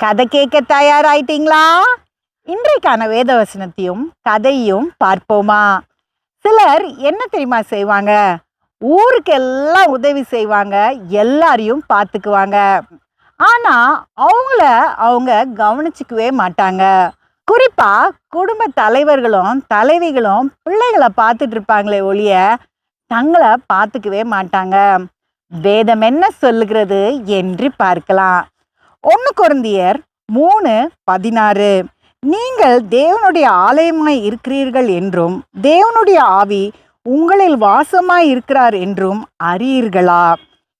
கதை கேட்க தயாராயிட்டீங்களா? இன்றைக்கான வேத வசனத்தையும் கதையும் பார்ப்போமா? சிலர் என்ன தெரியுமா செய்வாங்க? ஊருக்கெல்லாம் உதவி செய்வாங்க எல்லாரையும் பார்த்துக்குவாங்க. ஆனா அவங்கள அவங்க கவனிச்சுக்கவே மாட்டாங்க. குறிப்பா குடும்ப தலைவர்களும் தலைவிகளும் பிள்ளைகளை பார்த்துட்டு இருப்பாங்களே ஒழிய தங்களை பார்த்துக்கவே மாட்டாங்க. வேதம் என்ன சொல்லுகிறது என்று பார்க்கலாம். ஒன்று குருந்தியர் மூணு பதினாறு. நீங்கள் தேவனுடைய ஆலயமாய் இருக்கிறீர்கள் என்றும் தேவனுடைய ஆவி உங்களில் வாசமாய் இருக்கிறார் என்றும் அறியீர்களா?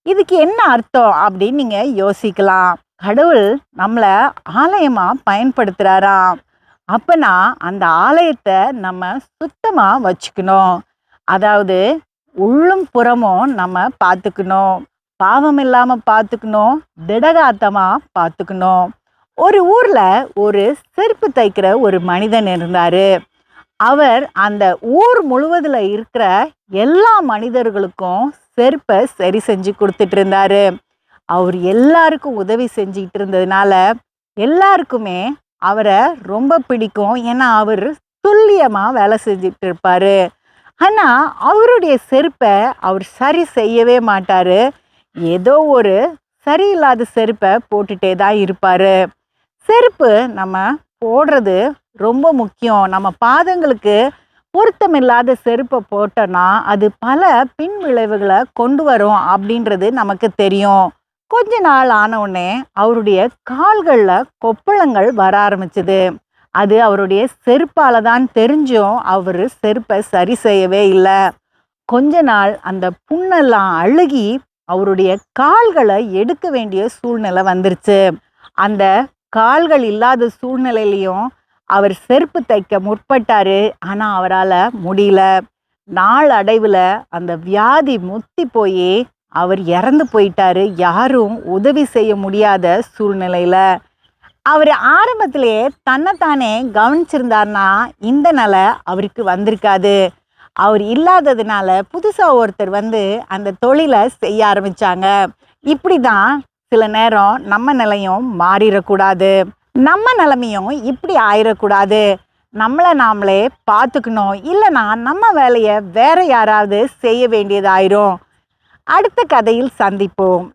இதுக்கு என்ன அர்த்தம் அப்படின்னு நீங்க யோசிக்கலாம். கடவுள் நம்மளை ஆலயமா பயன்படுத்துறாராம். அப்பனா அந்த ஆலயத்தை நம்ம சுத்தமாக வச்சுக்கணும். அதாவது உள்ளும் புறமும் நம்ம பார்த்துக்கணும். பாவம் இல்லாம பார்த்துக்கணும் திடகாத்தமா பார்த்துக்கணும் ஒரு ஊர்ல ஒரு செருப்பு தைக்கிற ஒரு மனிதன் இருந்தாரு. அவர் அந்த ஊர் முழுவதுல இருக்கிற எல்லா மனிதர்களுக்கும் செருப்பை சரி செஞ்சு கொடுத்துட்டு இருந்தாரு. அவர் எல்லாருக்கும் உதவி செஞ்சுக்கிட்டு இருந்ததுனால எல்லாருக்குமே அவரை ரொம்ப பிடிக்கும். ஏன்னா அவர் துல்லியமாக வேலை செஞ்சுட்டு இருப்பாரு. ஆனால் அவருடைய செருப்பை அவர் சரி செய்யவே மாட்டாரு. ஏதோ ஒரு சரியில்லாத செருப்பை போட்டுட்டே தான் இருப்பார். செருப்பு நம்ம போடுறது ரொம்ப முக்கியம். நம்ம பாதங்களுக்கு பொருத்தமில்லாத செருப்பை போட்டோன்னா அது பல பின் விளைவுகளை கொண்டு வரும் அப்படின்றது நமக்கு தெரியும். கொஞ்ச நாள் ஆனவுடனே அவருடைய கால்களில் கொப்பளங்கள் வர ஆரம்பிச்சது. அது அவருடைய செருப்பால் தான் தெரிஞ்சும் அவர் செருப்பை சரி செய்யவே இல்லை. கொஞ்ச நாள் அந்த புண்ணெல்லாம் அழுகி அவருடைய கால்களை எடுக்க வேண்டிய சூழ்நிலை வந்துருச்சு. அந்த கால்கள் இல்லாத சூழ்நிலையிலையும் அவர் செருப்பு தைக்க முற்பட்டாரு. ஆனா அவரால் முடியல. நாள் அடைவில் அந்த வியாதி முத்தி போய் அவர் இறந்து போயிட்டாரு. யாரும் உதவி செய்ய முடியாத சூழ்நிலையில. அவர் ஆரம்பத்திலேயே தன்னைத்தானே கவனிச்சிருந்தார்னா இந்த நிலை அவருக்கு வந்திருக்காது. அவர் இல்லாததுனால புதுசாக ஒருத்தர் வந்து அந்த தொழிலை செய்ய ஆரம்பிச்சாங்க. இப்படி தான் சில நேரம் நம்ம நிலையும் மாறிடக்கூடாது. நம்ம நிலைமையும் இப்படி ஆயிடக்கூடாது. நம்மளை நாமளே பார்த்துக்கணும். இல்லைனா நம்ம வேலையை வேற யாராவது செய்ய வேண்டியதாயிரும். அடுத்த கதையில் சந்திப்போம்.